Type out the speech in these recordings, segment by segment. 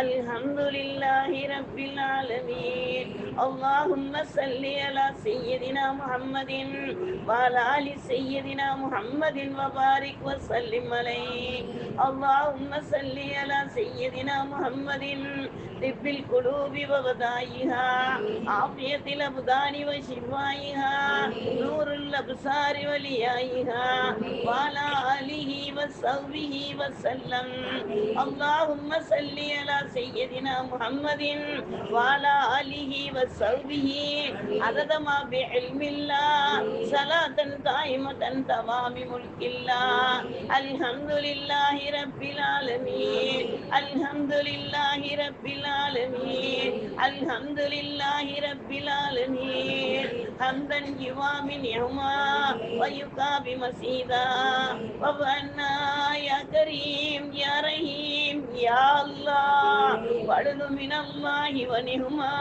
الحمد لله رب العالمين اللهم صل على سيدنا محمد وعلى ال سيدنا محمد وبارك وسلم عليه اللهم صل على سيدنا محمد طب القلوب وغذائها عافية الأبدان وشفائها نور الأبصار وليائها وعلى آله وصحبه وسلم اللهم صل على سيدنا محمد وعلى آله وصحبه عدد ما بعلم الله صلاة دائمة تمام ملك الله الحمد لله رب العالمين الحمد لله رب العالمين الحمد لله رب العالمين حمدا يوامي نعما ويكافي مسيدا وفعلنا يا كريم يا رحيم يا الله وعدل من الله ونهما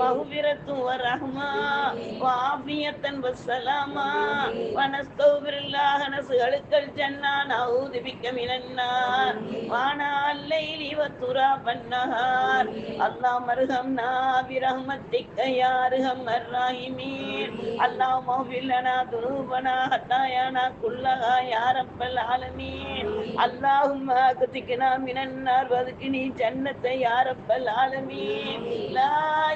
مغفرة ورحمة وعافية والسلامة ونستغفر الله نسألك الجنة نعوذ بك من النار وانا الليل والتراب النهار اللهم ارحمنا برحمتك يا ارحم الراحمين اللهم اغفر لنا ذنوبنا خطايانا كلها يا رب العالمين اللهم اكتكنا من النار وادخلني جنة يا رب العالمين لا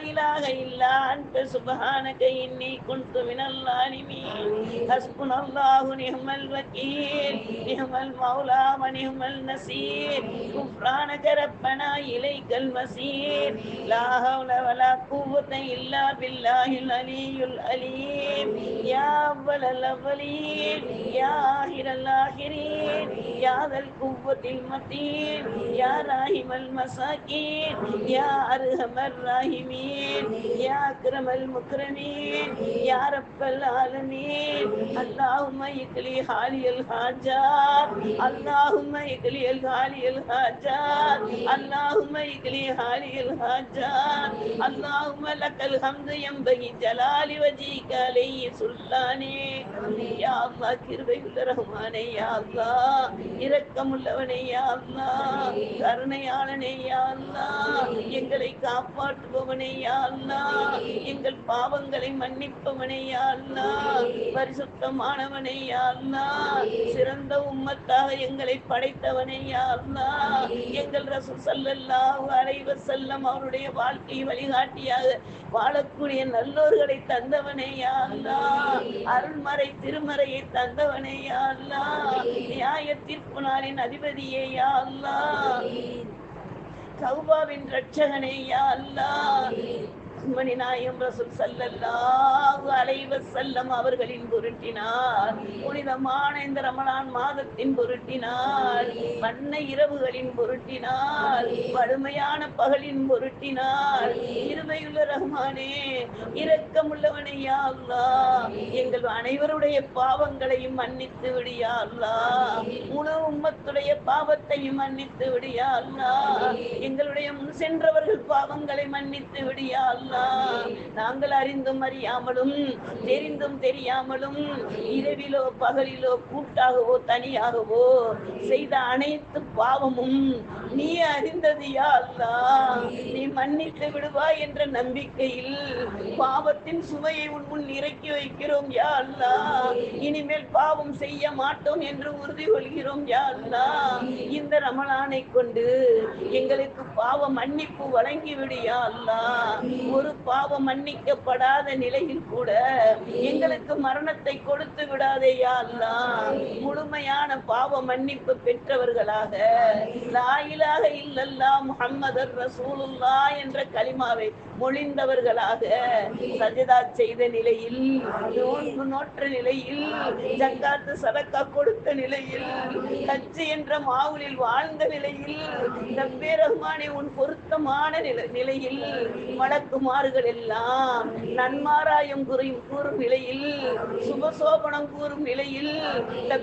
اله الا انت سبحانك اني كنت من الظالمين حسبنا الله نعم الوكيل نعم المولى ونعم النصير غفرانك ربنا اليك المصير لا حول ولا قوة الا بالله العلي العليم يا اول الاولين يا اخر الاخرين يا ذا القوة المتين يا راحم المساكين يا ارحم الراحمين يا اكرم المكرمين يا رب العالمين اللهم اقلي حالي الحاجات اللهم اقلي حالي الحاجات اللهم اقلي حالي الحاجات اللهم لك الحمد ينبغي جلال وجهك عليه سلطاني يا الله கிருபை உள்ள ரஹ்மானே யா அல்லாஹ் இரக்கமுள்ளவனே யா அல்லாஹ் கருணையாளனே யா அல்லாஹ் எங்களை காப்பாற்றுபவனே யா அல்லாஹ் எங்கள் பாவங்களை மன்னிப்பவனே யா அல்லாஹ் பரிசுத்தமானவனே யா யார்னா சிறந்த உம்மத்தாக எங்களை படைத்தவனே யார்னா எங்கள் ரசூல் ஸல்லல்லாஹு அலைவ செல்லம் அவருடைய வாழ்க்கை வழிகாட்டியாக வாழக்கூடிய நல்லோர்களை தந்தவனே யா அருள்மறை திருமறையை தந்தவனே யா நியாய தீர்ப்பு நாளின் அதிபதியே யா கௌபாவின் ரட்சகனே யா அல்லாஹ் நாயம் ரசூல் சல்லல்லாஹு அலைஹி வஸல்லம் அவர்களின் பொருட்டினார். புனிதமான இந்த ரமலான் மாதத்தின் பொருட்டினார். வண்ண இரவுகளின் பொருட்டினார். வறுமையான பகலின் பொருட்டினார். இருமையுள்ள ரஹ்மானே இரக்கமுள்ளவனே யா அல்லாஹ். எங்கள் அனைவருடைய பாவங்களையும் மன்னித்து விடியா அல்லா முழு உம்மத்துடைய பாவத்தையும் மன்னித்து விடியா அல்லா எங்களுடைய முன் சென்றவர்கள் பாவங்களை மன்னித்து விடியா அல்லாஹ் நாங்கள் அறிந்தும் அறியாமலும் தெரிந்தும் தெரியாமலும் இரவிலோ பகலிலோ கூட்டாகவோ தனியாகவோ செய்த அனைத்து பாவமும் நீ அறிந்தது யா அல்லாஹ் நீ மன்னித்து விடுவாய் என்ற நம்பிக்கையில் பாவத்தின் சுமையை உன் முன் இறக்கி வைக்கிறோம் யா அல்லாஹ் இனிமேல் பாவம் செய்ய மாட்டோம் என்று உறுதி கொள்கிறோம் யா அல்லாஹ் இந்த ரமலானை கொண்டு எங்களுக்கு பாவ மன்னிப்பு வழங்கிவிடு யா அல்லாஹ் ஒரு பாவம் மன்னிக்கப்படாத நிலையில் கூட எங்களுக்கு மரணத்தை கொடுத்து விடாதேயா முழுமையான பாவ மன்னிப்பு பெற்றவர்களாக லாயிலாக இல்லல்லா முகம்மதர் ரசூலுல்லா என்ற கலிமாவை மொழிந்தவர்களாக சஜதா செய்த நிலையில் நோன்பு நோற்ற நிலையில் ஜக்காத்து சதக்கா கொடுத்த நிலையில் கச்சி என்ற மாவுலில் வாழ்ந்த நிலையில் ரப்பே ரஹ்மானே உன் பொருத்தமான நிலையில் வழக்கு நபிமார்கள் எல்லாம் நன்மாராயம் குறையும் கூறும் நிலையில் சுபசோபனம் கூறும் நிலையில்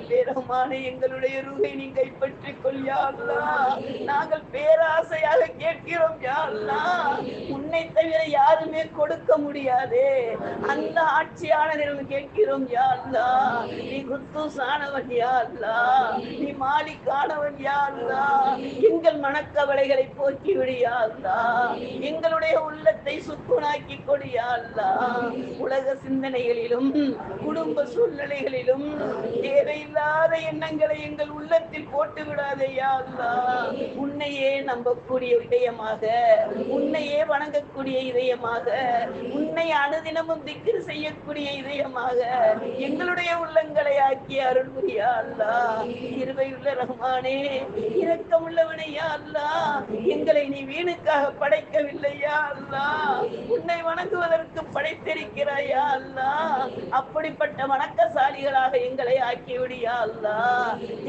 பெருமான எங்களுடைய ரூகை நீ கைப்பற்றிக் கொள் நாங்கள் பேராசையாக கேட்கிறோம் யா உன்னை தவிர யாருமே கொடுக்க முடியாதே. அந்த ஆட்சியாளரிடம் கேட்கிறோம் யா நீ குத்துசானவன் யா நீ மாலிக்கானவன் யா எங்கள் மனக்கவலைகளை போக்கி விடு எங்களுடைய உள்ளத்தை சு சுக்குனாக்கி கொடு உலக சிந்தனைகளிலும் குடும்ப சூழ்நிலைகளிலும் தேவையில்லாத எண்ணங்களை எங்கள் உள்ளத்தில் போட்டு விடாதையா உன்னையே நம்பக்கூடிய இதயமாக உன்னையே வணங்கக்கூடிய இதயமாக உன்னை அனுதினமும் திக்ரு செய்யக்கூடிய இதயமாக எங்களுடைய உள்ளங்களை ஆக்கிய அருள் புரியா அல்லா. இருவையுள்ள ரஹ்மானே இரக்கம் உள்ளவனையா அல்லா. எங்களை நீ வீணுக்காக படைக்கவில்லையா அல்லா. உன்னை வணங்குவதற்கு படைத்திருக்கிறாயா அல்லா? அப்படிப்பட்ட வணக்கசாலிகளாக எங்களை ஆக்கிவிடியா அல்லா?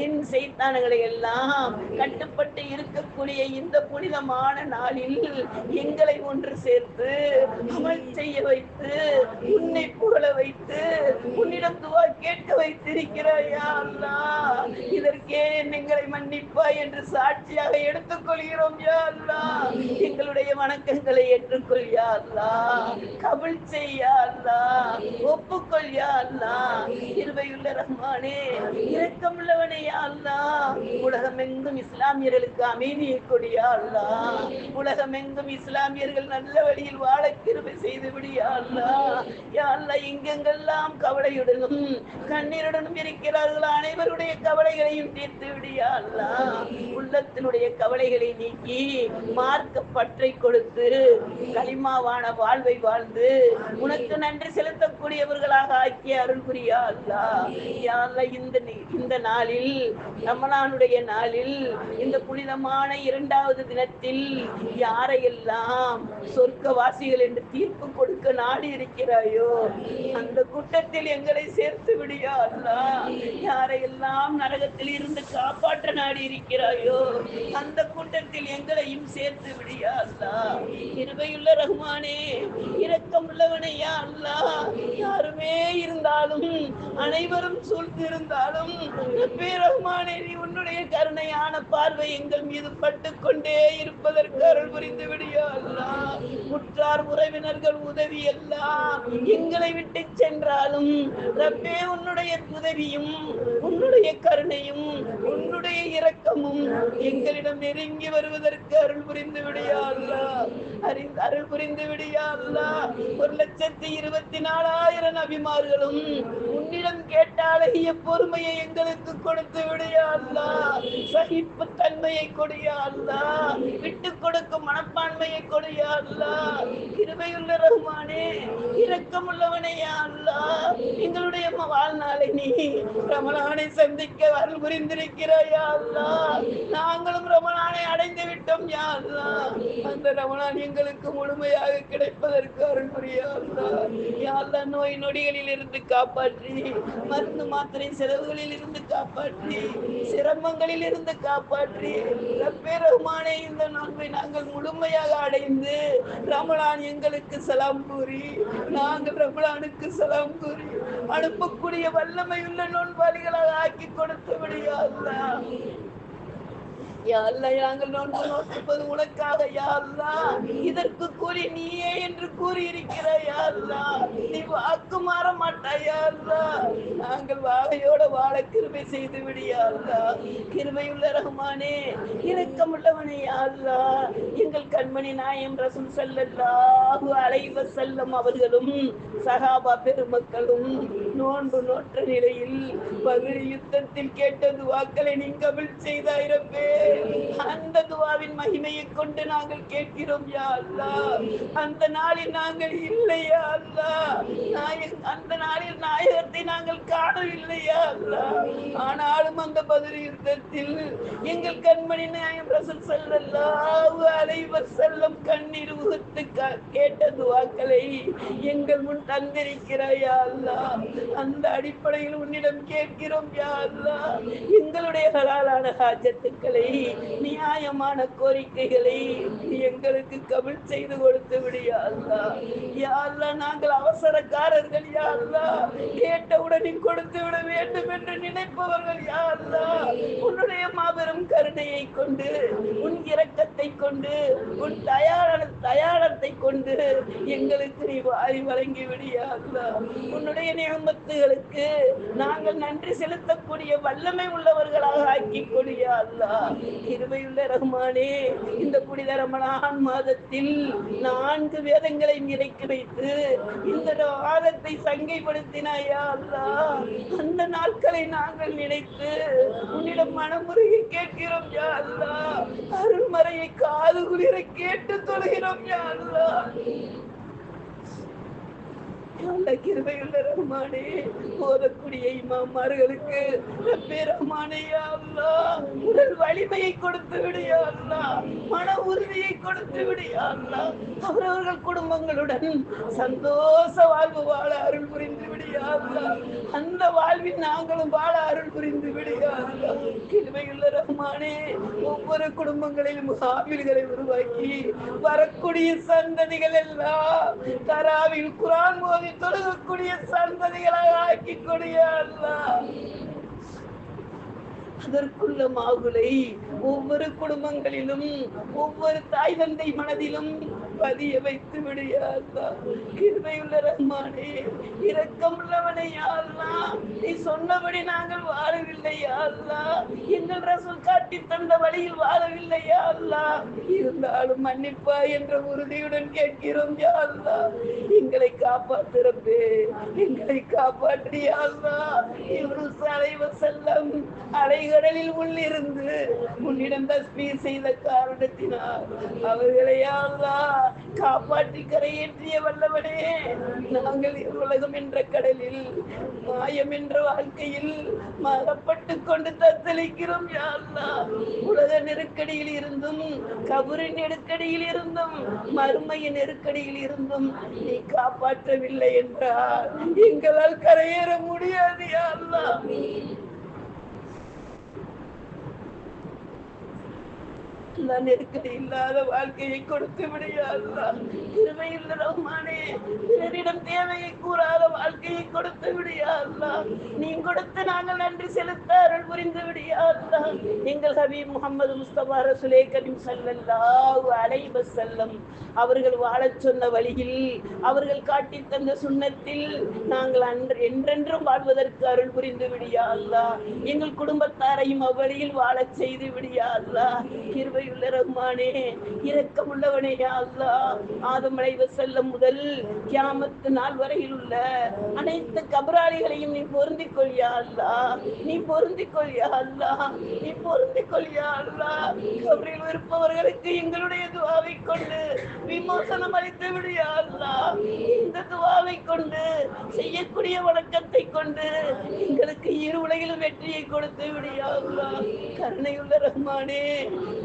என் செய்தானங்களை எல்லாம் கட்டுப்பட்டு இருக்கக்கூடிய இந்த புனிதமான நாளில் எங்களை ஒன்று சேர்த்து அமல் செய்ய வைத்து உன்னை புகழ வைத்து உன்னிடம் துவா கேட்க வைத்திருக்கிறாயா அல்லா? இதற்கே எங்களை மன்னிப்பா என்று சாட்சியாக எடுத்துக்கொள்கிறோம் யா அல்லா. எங்களுடைய வணக்கங்களை ஏற்றுக்கொள்யா அல்லா கபில் செய்யா அல்லா ஒப்புக்கொள் யா அல்லா இருவையுள்ள ரஹ்மானே இரக்கமுள்ளவனே யா அல்லா உலகமெங்கும் இஸ்லாமியர்களுக்கு அமைதியை கொடியா அல்லா. உலகமெங்கும் இஸ்லாமியர்கள் நல்ல வழியில் வாழ கிருபை செய்து விடியா அல்லா. யா அல்லா எங்கெங்கெல்லாம் கவலையுடனும் கண்ணீருடனும் இருக்கிறார்கள். அனைவருடைய கவலைகளையும் தீர்த்து விடியா அல்லா. உள்ளத்தினுடைய கவலைகளை நீக்கி மார்க்க பற்றை கொடுத்து களிமாவான வாழ்வை வாழ்ந்து உனக்கு நன்றி செலுத்தக்கூடியவர்களாக ஆக்கிய அருள் புரியா அல்லா. யா அல்லா இந்த இந்த நாளில் நம்மளானுடைய நாளில் இந்த புனிதமான இரண்டாவது தினத்தில் யாரையெல்லாம் சொர்க்கவாசிகள் என்று தீர்ப்பு கொடுக்க நாடி இருக்கிறாயோ அந்த கூட்டத்தில் எங்களை சேர்த்து விடியோ அல்லா? யாரையெல்லாம் நரகத்தில் இருந்து காப்பாற்ற நாடி இருக்கிறாயோ அந்த கூட்டத்தில் சேர்த்து விடியா அல்லா. இருவையுள்ள ரகுமானே இரக்கம் உள்ளவனையா அல்லா. யாருமே இருந்தாலும் அனைவரும் சூழ்ந்திருந்தாலும் ரப்பே நீ உன்னுடைய கருணையான பார்வை எங்கள் மீது பட்டுக்கொண்டே இருப்பதற்கு அருள் புரிந்து விடியா அல்லா. உற்றார் உறவினர்கள் உதவி எல்லாம் எங்களை விட்டு சென்றாலும் ரப்பே உன்னுடைய உதவியும் உன்னுடைய கருணையும் உன்னுடைய இரக்கமும் எங்களிடம் நெருங்கி வருவதற்கு அருள் புரிந்து விடியாதுல்லா அறிந்து அருள் புரிந்து விடியா அல்லா ஒரு லட்சத்தி இருபத்தி நாலாயிரம் அபிமார்களும் உன்னிடம் கேட்ட பொறுமையை எங்களுக்கு கொடுத்து விடியாதுல்லா சகிப்பு தன்மையை கொடியாதுல்லா விட்டு கொடுக்கும் மனப்பான்மையை கொடியா அல்லா கிருபையுள்ள ரஹ்மானே இரக்கமுள்ளவனையா அல்லா எங்களுடைய வாழ்நாளை நீ ரமணானை சந்திக்க அருள் புரிந்திருக்கிறாயா அல்லா நாங்களும் ரமணானை அடைந்து விட்டோம் யா அல்லா அந்த ரமணான் எங்களுக்கு முழுமையாக கிடைப்பதற்கு அருள் புரியா அல்லா யா அல்லா நோய் நொடிகளில் இருந்து காப்பாற்றி மருந்து மாத்திரை செலவுகளில் இருந்து காப்பாற்றி சிரமங்களில் இருந்து காப்பாற்றி ரப்பே ரகுமானே இந்த நோன்பை நாங்கள் முழுமையாக அடைந்து ரமணான் எங்கள் எங்களுக்கு சலாம் கூறி நாங்கள் ரமலானுக்கு சலாம் கூறி அனுப்பக்கூடிய வல்லமையுள்ள நோன்பாளிகளாக ஆக்கி கொடுத்து விடியா அல்லாஹ் நோன்பு நோக்குவது உனக்காக யா இதற்கு கூறி நீயே என்று கூறி இருக்கிறாய் நீ வாக்கு மாற மாட்டாய். நாங்கள் வாழையோட வாழ கிருபை செய்து விடு யா அல்லாஹ் கிருபையுள்ள ரஹ்மானே இரக்கமுள்ளவனே யா எங்கள் கண்மணி நாயம் ரசூல் ஸல்லல்லாஹு அலைவ செல்லும் அவர்களும் சகாபா பெருமக்களும் நோன்பு நோற்ற நிலையில் பகிர் யுத்தத்தில் கேட்ட துவாக்களை நீ கபில் செய்தாயிரப்பே அந்த துவாவின் மகிமையை கொண்டு நாங்கள் கேட்கிறோம் யா அல்லா அந்த நாளில் நாங்கள் இல்லையா அல்லா அந்த நாளில் நாயகத்தை நாங்கள் காணவில்லையா ஆனாலும் அந்த பதில் யுத்தத்தில் எங்கள் கண்மணி நாயம் ரசூல் செல்லல்லாவு அலைவர் செல்லம் கண்ணீர் உகுத்து கேட்ட துவாக்களை எங்கள் முன் தந்திருக்கிறாயா அல்லாஹ் அந்த அடிப்படையில் உன்னிடம் கேட்கிறோம் யா எங்களுடைய ஹலாலான ஹாஜத்துக்களை நியாயமான கோரிக்கைகளை எங்களுக்கு கபில் செய்து கொடுத்து விடியா அல்லா. யா அல்லா நாங்கள் அவசரக்காரர்கள் யா அல்லா. கேட்டவுடனே கொடுத்து விட வேண்டும் என்று நினைப்பவர்கள் யா அல்லா உன்னுடைய மாபெரும் கருணையை கொண்டு உன் இரக்கத்தை கொண்டு உன் தயார தயாரத்தை கொண்டு எங்களுக்கு நீ வாரி வழங்கி விடியா உன்னுடைய நியமத்துகளுக்கு நாங்கள் நன்றி செலுத்தக்கூடிய வல்லமை உள்ளவர்களாக ஆக்கி கொடியா அல்லா ரகுமானே இந்த புனித ரமணான் மாதத்தில் நான்கு வேதங்களை நிறைக்கி வைத்து இந்த வாதத்தை சங்கைப்படுத்தினாயா அல்லா அந்த நாட்களை நாங்கள் நினைத்து உன்னிடம் மனமுறையை கேட்கிறோம் யா அல்லா. அருள்மறையை காது குளிர கேட்டு தொழுகிறோம் யா அல்லா. நல்ல கிருபையுள்ள ரஹ்மானே போதக்கூடிய இமாமார்களுக்கு ரப்பே ரஹ்மானே உடல் வலிமையை கொடுத்து விடு யா மன உறுதியை கொடுத்து விடியா அவரவர்கள் குடும்பங்களுடன் சந்தோஷ வாழ்வு வாழ அருள் புரிந்து விடு யா அந்த வாழ்வில் நாங்களும் வாழ அருள் புரிந்து விடு யா கிருபையுள்ள ரஹ்மானே ஒவ்வொரு குடும்பங்களிலும் ஆவில்களை உருவாக்கி வரக்கூடிய சந்ததிகள் எல்லாம் தராவில் குரான் மோதி தொழுகக்கூடிய சந்ததிகளாக ஆக்கி கொடிய அதற்குள்ள மாகுலை ஒவ்வொரு குடும்பங்களிலும் ஒவ்வொரு தாய் தந்தை மனதிலும் பதிய வைத்து விடையாதா கிருபையுள்ள ரஹ்மானே இரக்கமுள்ளவனே யாழ்லா நீ சொன்னபடி நாங்கள் வாழவில்லை யாழ்லா எங்கள் ரசூல் காட்டி தந்த வழியில் வாழவில்லை யாழ்லா இருந்தாலும் மன்னிப்பா என்ற உறுதியுடன் கேட்கிறோம் யாழ்லா எங்களை காப்பாத்துறப்பே எங்களை காப்பாற்றியாள்லா இவரு சலைவ செல்லம் அலைகடலில் உள்ளிருந்து உன்னிடம் தஸ்மீர் செய்த காரணத்தினால் அவர்களை அல்லா காப்பாற்றி கரையேற்றிய வல்லவனே. நாங்கள் உலகம் என்ற கடலில் மாயம் என்ற வாழ்க்கையில் மகப்பட்டு கொண்டு தத்தளிக்கிறோம் யா உலக நெருக்கடியில் இருந்தும் கபரின் நெருக்கடியில் இருந்தும் மறுமைய நெருக்கடியில் இருந்தும் நீ காப்பாற்றவில்லை என்றால் எங்களால் கரையேற முடியாது யா அல்லாஹ் நெருக்கடி இல்லாத வாழ்க்கையை கொடுத்து விடையாதா ரஹ்மானே பிறரிடம் தேவையை கூறாத வாழ்க்கையை கொடுத்து விடையாதா நீ கொடுத்து நாங்கள் நன்றி செலுத்த அருள் புரிந்து விடையாதா எங்கள் ஹபீப் முகமது முஸ்தபா ரசுலே கரீம் ஸல்லல்லாஹு அலைஹி வஸல்லம் அவர்கள் வாழச் சொன்ன வழியில் அவர்கள் காட்டி தந்த சுண்ணத்தில் நாங்கள் அன்று என்றென்றும் வாழ்வதற்கு அருள் புரிந்து விடியா அல்லா எங்கள் குடும்பத்தாரையும் அவ்வழியில் வாழச் செய்து விடியா அல்லா கிருபையுள்ள ரகுமானே இரக்கம் உள்ளவனே அல்லா ஆதம் அலைவ செல்லம் முதல் கியாமத்து நாள் வரையில் உள்ள அனைத்து கபராளிகளையும் நீ பொருந்திக் கொள்யா அல்லா நீ பொருந்திக் கொள்யா அல்லா நீ பொருந்திக் கொள்யா அல்லா கபரில் இருப்பவர்களுக்கு எங்களுடைய துவாவை கொண்டு விமோசனம் அளித்து விடியா அல்லா இந்த துவாவை கொண்டு செய்யக்கூடிய வணக்கத்தை கொண்டு எங்களுக்கு இரு உலகிலும் வெற்றியை கொடுத்து விடியா அல்லா கருணையுள்ள ரஹ்மானே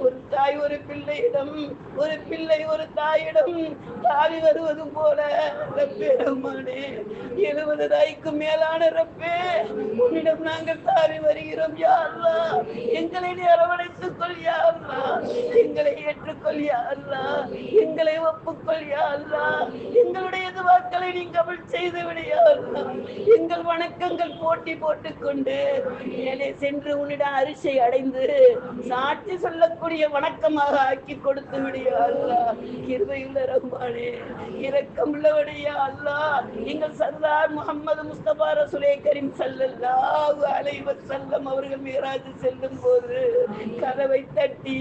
ஒரு தாய் ஒரு பிள்ளையிடம் ஒரு பிள்ளை ஒரு தாயிடம். தாவி வருவது போல ரப்பே ரஹ்மானே எழுபது தாய்க்கு மேலான ரப்பே உன்னிடம் நாங்கள் தாவி வருகிறோம் யாருலா எங்களை நீ அரவணைத்துக் கொள்ளியாருலா யா எங்களை ஏற்றுக்கொள்ளியாருலா அல்லாஹ் எங்களை ஒப்புக்கொள்ளியாருலா எங்களுடைய துவாக்களை நீ கபல் செய்து விடையாருலா எங்கள் வணக்கங்கள் போட்டி போட்டுக்கொண்டு மேலே சென்று உன்னிடம் அரிசை அடைந்து சாட்சி சொல்லக்கூடிய வணக்கமாக ஆக்கி கொடுத்து விடியா அல்லா. கிருபையுள்ள ரஹ்மானே இரக்கமுள்ளவடையா அல்லா. எங்கள் சர்தார் முகமது முஸ்தபா ரசுலே கரீம் சல்லல்லாஹு அலைவர் செல்லம் அவர்கள் மீராஜ் செல்லும் போது கதவை தட்டி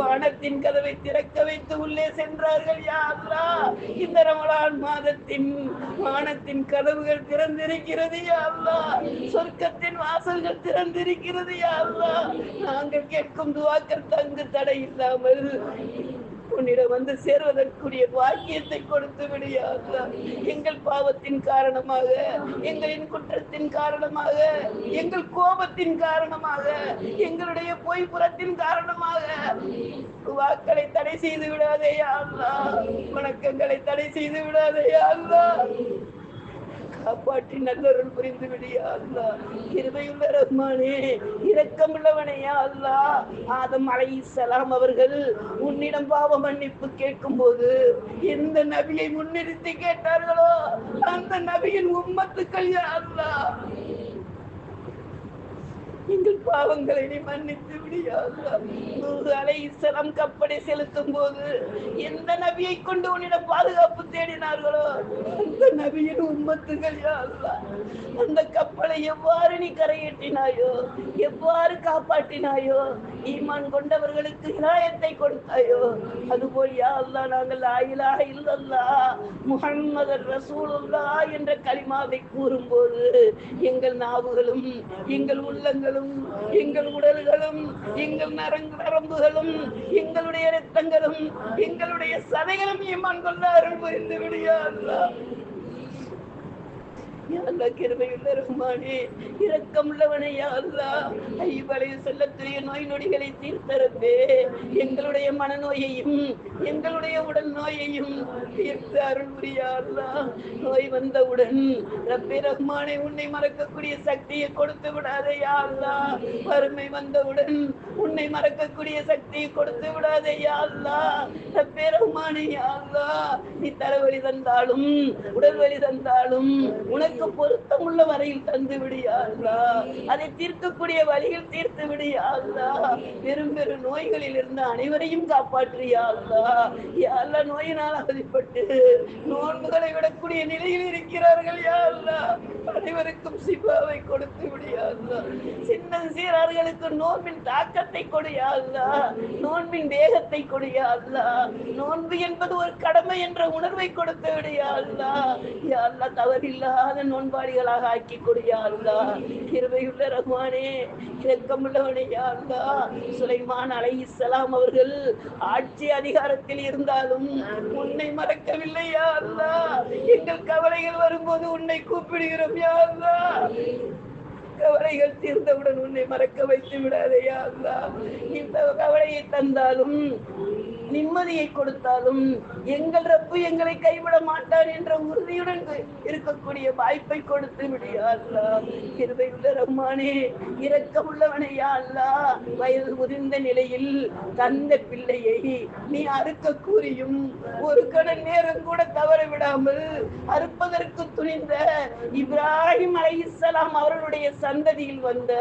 வானத்தின் கதவை திறக்க வைத்து உள்ளே சென்றார்கள். யா அல்லா இந்த ரமலான் மாதத்தின் வானத்தின் கதவுகள் திறந்திருக்கிறது. யா அல்லா சொர்க்கத்தின் வாசல்கள் திறந்திருக்கிறது. யா அல்லா நாங்கள் கேட்கும் துவாக்கள் தங்கு தடை இல்லாமல் உன்னிடம் வந்து சேர்வதற்குரிய பாக்கியத்தை கொடுத்து விடியா எங்கள் பாவத்தின் காரணமாக எங்களின் குற்றத்தின் காரணமாக எங்கள் கோபத்தின் காரணமாக எங்களுடைய பொய்ப்புறத்தின் காரணமாக. வாக்களை தடை செய்து விடாதே யா வணக்கங்களை தடை செய்து விடாதே யா காப்பாற்றி நல்லருள் புரிந்து விடியா அல்லா கிருபையுள்ள ரஹ்மானே இரக்கமுள்ளவனையா அல்லா ஆதம் அலைஹிஸ்ஸலாம் அவர்கள் உன்னிடம் பாவ மன்னிப்பு கேட்கும் போது எந்த நபியை முன்னிறுத்தி கேட்டார்களோ அந்த நபியின் உம்மத்துக்கள் யா அல்லாஹ். எங்கள் பாவங்களை நீ மன்னித்து விடியாசலம் கப்பலை செலுத்தும் போது எந்த நபியை கொண்டு உன்னிடம் பாதுகாப்பு தேடினார்களோ அந்த நபியின் உம்மத்துகள் யாருலாம் அந்த கப்பலை எவ்வாறு நீ கரையேற்றினாயோ எவ்வாறு காப்பாற்றினாயோ ஈமான் கொண்டவர்களுக்கு இலாயத்தை கொடுத்தாயோ அதுபோல் யா அல்லா நாங்கள் ஆயிலாக இல்லல்லா முஹம்மது ரசூலுல்லா என்ற கலிமாவை கூறும்போது எங்கள் நாவுகளும் எங்கள் உள்ளங்களும் எங்கள் உடல்களும் எங்கள் நரங்கு நரம்புகளும் எங்களுடைய இரத்தங்களும் எங்களுடைய சதைகளும் ஈமான் கொள்ள அருள் புரிந்து விடியா அல்லா யா கிருபையுள்ள ரஹ்மானே இரக்கம் உள்ளவனே அல்லா ஐவளைய செல்லத்துடைய நோய் நொடிகளை தீர்த்தரப்பே. எங்களுடைய மனநோயையும் எங்களுடைய உடல் நோயையும் தீர்த்து அருள் புரியா அல்லா நோய் வந்தவுடன் ரப்பே ரஹ்மானே உன்னை மறக்கக்கூடிய சக்தியை கொடுத்து விடாதே அல்லா வறுமை வந்தவுடன் உன்னை மறக்கக்கூடிய சக்தியை கொடுத்து விடாதே அல்லா ரப்பே ரஹ்மானே அல்லா நீ தலைவலி தந்தாலும் உடல் வலி தந்தாலும் உனக்கு பொருத்தமுள்ள வரையில் தந்து விடியா அல்லாஹ் அதை தீர்க்கக்கூடிய வழியில் தீர்த்து விடியா அல்லாஹ் பெரும் பெரும் நோய்களில் இருந்து அனைவரையும் காப்பாற்றியா அல்லாஹ் யா அல்லாஹ் நோயினால் அவதிப்பட்டு நோன்புகளை விடக்கூடிய நிலையில் இருக்கிறார்கள் யா அல்லாஹ் அனைவருக்கும் சிபாவை கொடுத்து விடியா அல்லாஹ் சின்ன சீரார்களுக்கு நோன்பின் தாக்கத்தை கொடியா அல்லாஹ் நோன்பின் வேகத்தை கொடியா அல்லாஹ் நோன்பு என்பது ஒரு கடமை என்ற உணர்வை கொடுத்து விடியா அல்லாஹ் யா அல்லாஹ் தவறில்லாத நோன்பாளிகளாக ஆக்கி கொடுயாருந்தா அல்லாஹ் கிருபையுள்ள ரஹ்மானே இரக்கமுள்ளவனே யா அல்லாஹ் சுலைமான் அலைஹிஸ்ஸலாம் அவர்கள் ஆட்சி அதிகாரத்தில் இருந்தாலும் உன்னை மறக்கவில்லை யாருந்தா எங்கள் கவலைகள் வரும்போது உன்னை கூப்பிடுகிறோம் யாருந்தா கவலைகள் தீர்ந்தவுடன் உன்னை மறக்க வைத்து விடாதையா அல்லா இந்த கவலையை தந்தாலும் நிம்மதியை கொடுத்தாலும் எங்கள் ரப்பு எங்களை கைவிட மாட்டார் என்ற உறுதியுடன் இருக்கக்கூடிய வாய்ப்பை கொடுத்து விடியா அல்லா. கிருபையுள்ள ரஹ்மானே இரக்கமுள்ளவனே அல்லா. வயது முதிர்ந்த நிலையில் தந்த பிள்ளையை நீ அறுக்க கூறியும் ஒரு கண நேரம் கூட தவற விடாமல் அறுப்பதற்கு துணிந்த இப்ராஹிம் அலைஹிஸ்ஸலாம் அவர்களுடைய சந்ததியில் வந்த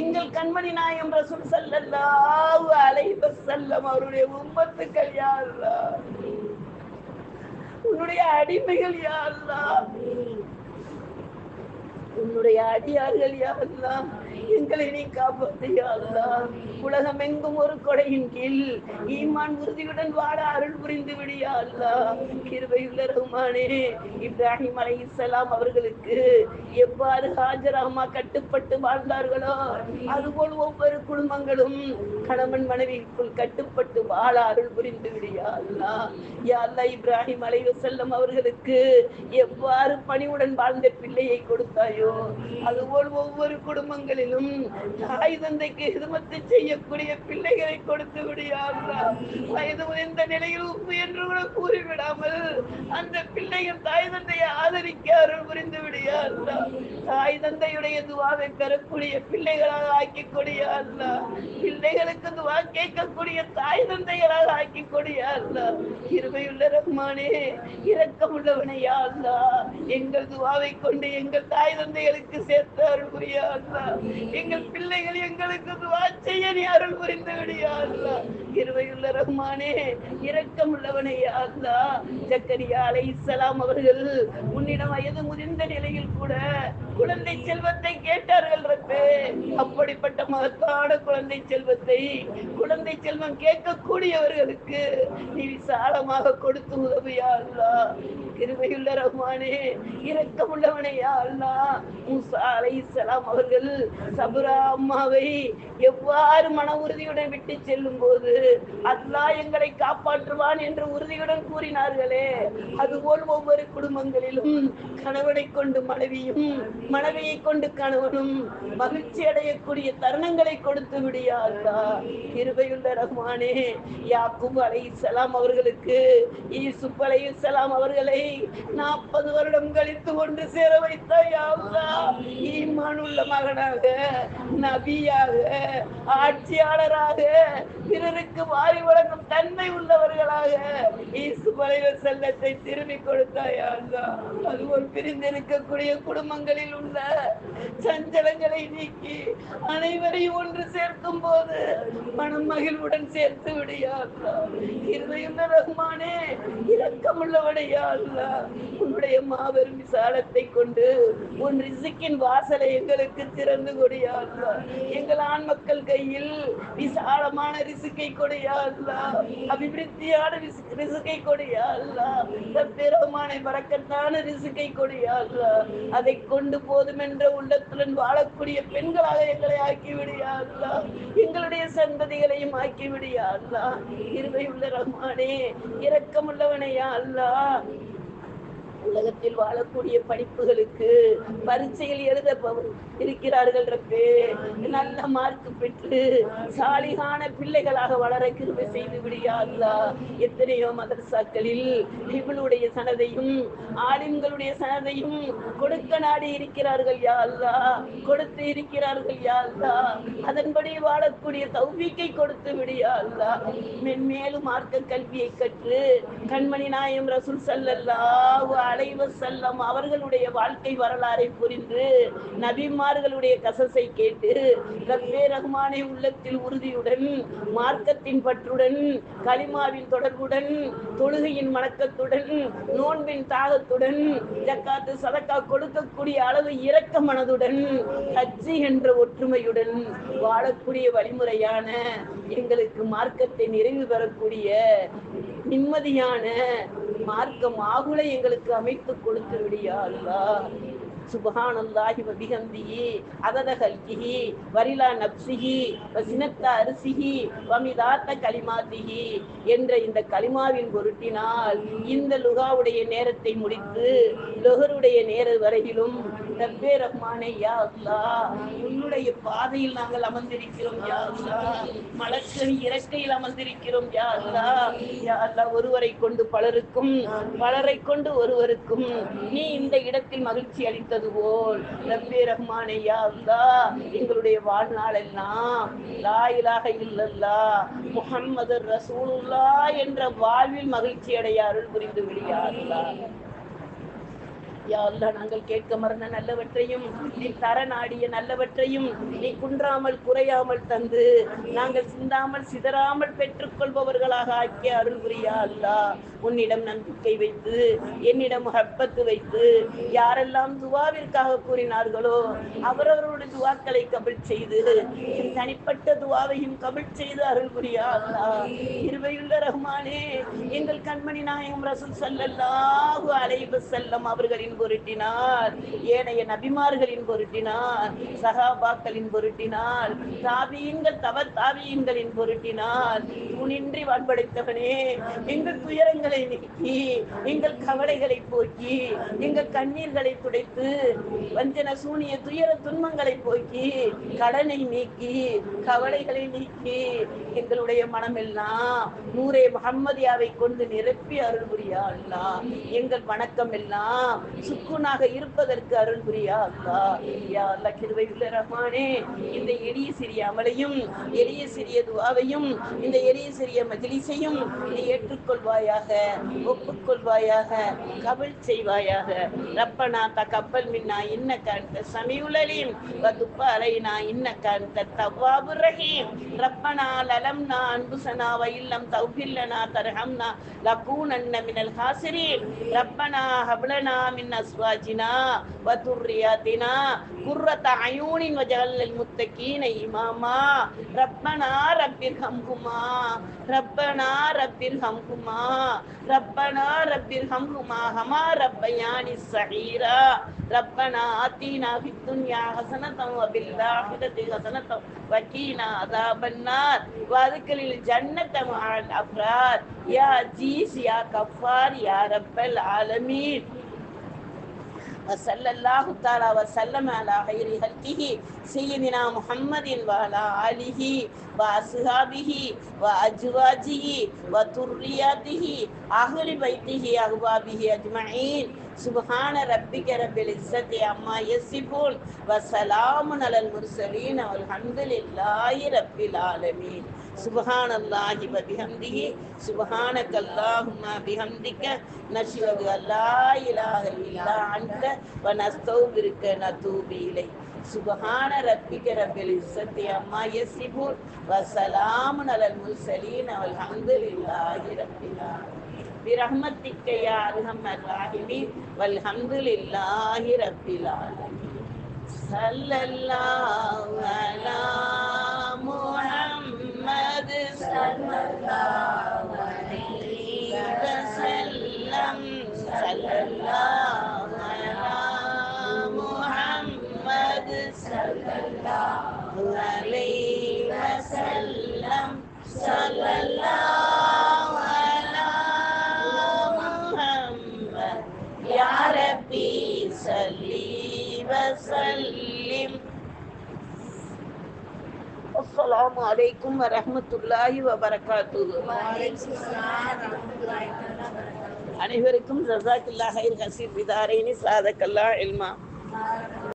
எங்கள் கண்மணி நாயம் ரசூல் ஸல்லல்லாஹு அலைஹி வஸல்லம் அவருடைய உம்மத் யா யாருலா? உன்னுடைய அடிமைகள் யாருலா? உன்னுடைய அடியார்கள் யாரெல்லாம் எங்களை நீ காப்பாத்து உலகம் எங்கும் ஒரு கொடையின் கீழ் ஈமான் உறுதியுடன் வாட அருள் புரிந்து விடியா அல்லாஹ் கிருபையுள்ள ரஹ்மானே இப்ராஹிம் அலைஹிஸ்ஸலாம் அவர்களுக்கு எவ்வாறு ஹாஜர் அம்மா கட்டுப்பட்டு வாழ்ந்தார்களோ அதுபோல் ஒவ்வொரு குடும்பங்களும் கணவன் மனைவிக்குள் கட்டுப்பட்டு வாழ அருள் புரிந்து விடியா அல்லா யா அல்லா இப்ராஹிம் அலைஹிஸ்ஸலாம் அவர்களுக்கு எவ்வாறு பணிவுடன் வாழ்ந்த பிள்ளையை கொடுத்தாயோ அதுபோல் ஒவ்வொரு குடும்பங்களிலும் தாய் தந்தைக்கு ஹிதமத்தை செய்யக்கூடிய பிள்ளைகளை கொடுத்து விடியா அல்லாஹ். வயது உயர்ந்த நிலையில் உப்பு என்று கூட கூறிவிடாமல் அந்த பிள்ளைகள் தாய் தந்தையை ஆதரிக்க அருள் புரிந்து விடியா தாய் தந்தையுடைய துவாவை பெறக்கூடிய பிள்ளைகளாக ஆக்கி கொடியா பிள்ளைகளுக்கு துவா கேட்கக்கூடிய தாய் தந்தைகளாக ஆக்கி கொடியா இருமையுள்ள ரஹ்மானே இரக்கமுள்ளவனே யா எங்கள் துவாவை கொண்டு எங்கள் தாய் தந்தைகளுக்கு சேர்த்து அருள் புரியா எங்கள் பிள்ளைகள் எங்களுக்கு துவா செய்ய நீ அருள் புரிந்து விடியா கிருவையுள்ள ரகுமானே ரஹ்மானே இரக்கமுள்ளவனே யா அல்லா ஜக்கரியா இஸ்லாம் அவர்கள் உன்னிடம் வயது முதிர்ந்த நிலையில் கூட குழந்தை செல்வத்தை கேட்டார்கள் ரப்பே. அப்படிப்பட்ட மகத்தான குழந்தை செல்வத்தை குழந்தை செல்வம் கேட்கக்கூடியவர்களுக்கு நீ விசாலமாக கொடுத்து உதவியா அல்லா கிருபையுள்ள ரஹ்மானே இரக்கமுள்ளவனே அல்லா. அல்லாஹ் அலை அலைஹிஸ்ஸலாம் அவர்கள் சபுரா அம்மாவை எவ்வாறு மன உறுதியுடன் விட்டு செல்லும் போது அல்லாஹ் எங்களை காப்பாற்றுவான் என்று உறுதியுடன் கூறினார்களே. அதுபோல் ஒவ்வொரு குடும்பங்களிலும் கணவனை கொண்டு மனைவியும் மனைவியை கொண்டு கணவனும் மகிழ்ச்சி அடையக்கூடிய தருணங்களை கொடுத்து விடியா அல்லாஹ் கிருபையுள்ள ரஹ்மானே அலை அலைஹிஸ்ஸலாம் அவர்களுக்கு ஈசுப் அலை சலாம் அவர்களை நாற்பது வருடம் கழித்து கொண்டு சேர வைத்தாய் யா மகனாக நபியாக ஆட்சியாளராக பிறருக்கு வாரி வழங்கும் தன்மை உள்ளவர்களாக இயேசு யூசுப் செல்லத்தை திரும்பி கொடுத்தாய் அது ஒரு பிரிந்திருக்கக்கூடிய குடும்பங்களில் உள்ள சஞ்சலங்களை நீக்கி அனைவரையும் ஒன்று சேர்க்கும் போது மனம் மகிழ்வுடன் சேர்த்து விடியா இருதயம் ரஹ்மானே இரக்கமுள்ளவனையா அல்லா உன்னுடைய மாபெரும் விசாலத்தை கொண்டு உன் ரிசிக்கின் வாசலை எங்களுக்கு திறந்து கொடியா அல்லா எங்கள் ஆண் மக்கள் கையில் விசாலமான ரிசுக்கை கொடியா அல்லா அபிவிருத்தியான ரிசுக்கை கொடியா அல்லா தப்பிரமான பறக்கத்தான ரிசுக்கை கொடியா அல்லா அதை கொண்டு போதுமென்ற உள்ளத்துடன் வாழக்கூடிய பெண்களாக எங்களை ஆக்கி விடியா அல்லா எங்களுடைய சந்ததிகளையும் ஆக்கி விடியா அல்லா இருவை உள்ள ரஹ்மானே இரக்கமுள்ளவனையா அல்லா உலகத்தில் வாழக்கூடிய படிப்புகளுக்கு பரீட்சையில் எழுத இருக்கிறார்கள் ரப்பே. நல்ல மார்க் பெற்று சாலிகான பிள்ளைகளாக வளர கிருபை செய்து விடியாதா எத்தனையோ மதரசாக்களில் இவளுடைய சனதையும் ஆலிம்களுடைய சனதையும் கொடுக்க நாடி இருக்கிறார்கள் யா அல்லாஹ் கொடுத்து இருக்கிறார்கள் யா அல்லாஹ் அதன்படி வாழக்கூடிய தௌபிக்கை கொடுத்து விடியா அல்லாஹ் மென்மேலும் மார்க்க கல்வியை கற்று கண்மணி நாயம் ரசூல் ஸல்லல்லாஹு அலைவ செல்லம் அவர்களுடைய வாழ்க்கை வரலாறை புரிந்து நபிமார்களுடைய கசசை கேட்டு ரப்பே ரஹ்மானை உள்ளத்தில் உறுதியுடன் மார்க்கத்தின் பற்றுடன் கலிமாவின் தொடர்புடன் தொழுகையின் வணக்கத்துடன் நோன்பின் தாகத்துடன் ஜக்காத்து சதக்கா கொடுக்கக்கூடிய அளவு இரக்க மனதுடன் ஹஜ்ஜி என்ற ஒற்றுமையுடன் வாழக்கூடிய வழிமுறையான எங்களுக்கு மார்க்கத்தை நிறைவு பெறக்கூடிய நிம்மதியான மார்க்கம் ஆகுலை எங்களுக்கு அமைத்து கொடுத்து விடியா அல்லாஹ் சுபஹானல்லாஹி வ அதத கல்கிஹி வரிலா நப்சிஹி வசினத்த அரிசிஹி வமிதாத்த மிதாத்த கலிமாத்திஹி என்ற இந்த கலிமாவின் பொருட்டினால் இந்த லுகாவுடைய நேரத்தை முடித்து லொஹருடைய நேர வரையிலும் ரப்பே ரஹ்மானே யா அல்லா உன்னுடைய பாதையில் நாங்கள் அமர்ந்திருக்கிறோம் யா அல்லா மலர்களின் இறக்கையில் அமர்ந்திருக்கிறோம் யா அல்லா யா அல்லா ஒருவரை கொண்டு பலருக்கும் பலரை கொண்டு ஒருவருக்கும் நீ இந்த இடத்தில் மகிழ்ச்சி அளித்த கொடுத்தது போல் நம்பி ரஹ்மானையா யா எங்களுடைய வாழ்நாள் எல்லாம் லாயிலாக இல்லல்லா முகம்மது ரசூலுல்லா என்ற வாழ்வில் மகிழ்ச்சி அடைய அருள் புரிந்து விடியா யா நாங்கள் கேட்க மறந்த நல்லவற்றையும் நீ தர நாடிய நல்லவற்றையும் நீ குன்றாமல் குறையாமல் தந்து நாங்கள் சிந்தாமல் சிதறாமல் பெற்றுக்கொள்பவர்களாக ஆக்கிய அருள் புரியா அல்லா. உன்னிடம் நம்பிக்கை வைத்து என்னிடம் ஹப்பத்து வைத்து யாரெல்லாம் துவாவிற்காக கூறினார்களோ அவரவருடைய துவாக்களை கபில் செய்து என் தனிப்பட்ட துவாவையும் கபில் செய்து அருள் புரியா அல்லா. இருவையுள்ள ரஹ்மானே எங்கள் கண்மணி நாயகம் ரசூல் ஸல்லல்லாஹு அலைவு செல்லம் அவர்களின் பொருட்டினார் ஏனைய நபிமார்களின் பொருட்டினார் சகாபாக்களின் பொருட்டினார் தாபியங்கள் தவ தாபியங்களின் பொருட்டினார். துணின்றி வன்படைத்தவனே எங்கள் துயரங்களை நீக்கி எங்கள் கவலைகளை போக்கி எங்கள் கண்ணீர்களை துடைத்து வஞ்சன சூனிய துயர துன்பங்களை போக்கி கடனை நீக்கி கவலைகளை நீக்கி எங்களுடைய மனமெல்லாம் நூரே முகம்மதியாவை கொண்டு நிரப்பி அருள் புரியா எங்கள் வணக்கம் எல்லாம் சுக்குனாக இருப்பதற்கு அருள் புரியா அல்லாஹ் யா அல்லா கிருபை உள்ள ரஹ்மானே இந்த எளிய சிறிய அமலையும் எளிய சிறிய துவாவையும் இந்த எளிய சிறிய மஜிலிசையும் நீ ஏற்றுக்கொள்வாயாக ஒப்புக்கொள்வாயாக கபல் செய்வாயாக. ரப்பனா த கப்பல் மின்னா இன்ன கண்ட சமியுல் வதுப்ப அலைனா இன்ன கண்ட தவ்வாபு ரஹீம். ரப்பனா லலம்னா அன்புசனா வயில்லம் தௌபில்லனா தரஹம்னா தர்ஹம்னா லகூனன்ன மினல் ஹாசிரீம் ரப்பனா ஹபலனா மின்ன அஸ்வாஜினா வதுர்ரியாத்தினா குர்ரத அயூனின் வஜகல்லல் முத்தகீன இமாமா. ரப்பனா ரப்பிர் ஹம்குமா ரப்பனா ரப்பிர் ஹம்குமா ரப்பனா ரப்பிர் ஹம்குமா ஹமா ரப்பயானி சஹீரா. ரப்பனா ஆத்தீனா ஃபித்துன்யா ஹசனதம் வபில் ஆஹிரதி ஹசனதம் வகீனா அதாபன்னார். வதுக்கலில் ஜன்னதம் அப்ராத் யா ஜீஸ் யா கஃபார் யா ரப்பல் ஆலமீன். وصلى الله تعالى وسلم على خير خلقه سيدنا محمد وعلى آله وأصحابه وأزواجه وذرياته أهل بيته أحبابه أجمعين. سبحان ربك رب العزة عما يصفون وسلام على المرسلين والحمد لله رب العالمين سبحان الله وبحمده سبحانك اللهم بحمدك نشهد أن لا إله إلا أنت ونستغفرك ونتوب إليك سبحان ربك رب العزة عما يصفون وسلام على المرسلين والحمد لله رب العالمين برحمتك يا أرحم الراحمين والحمد لله رب العالمين صلى الله على محمد صلى الله عليه وسلم. صلى الله على محمد صلى الله عليه وسلم. صلى الله அஸ்ஸலாமு அலைக்கும் வரஹமத்துல்லாஹி வபரகாத்து அனைவருக்கும் ஜசாக்கில்லா ஹைர் ஹசீர் பிதாரைனி சாதக்கல்லா இல்மா.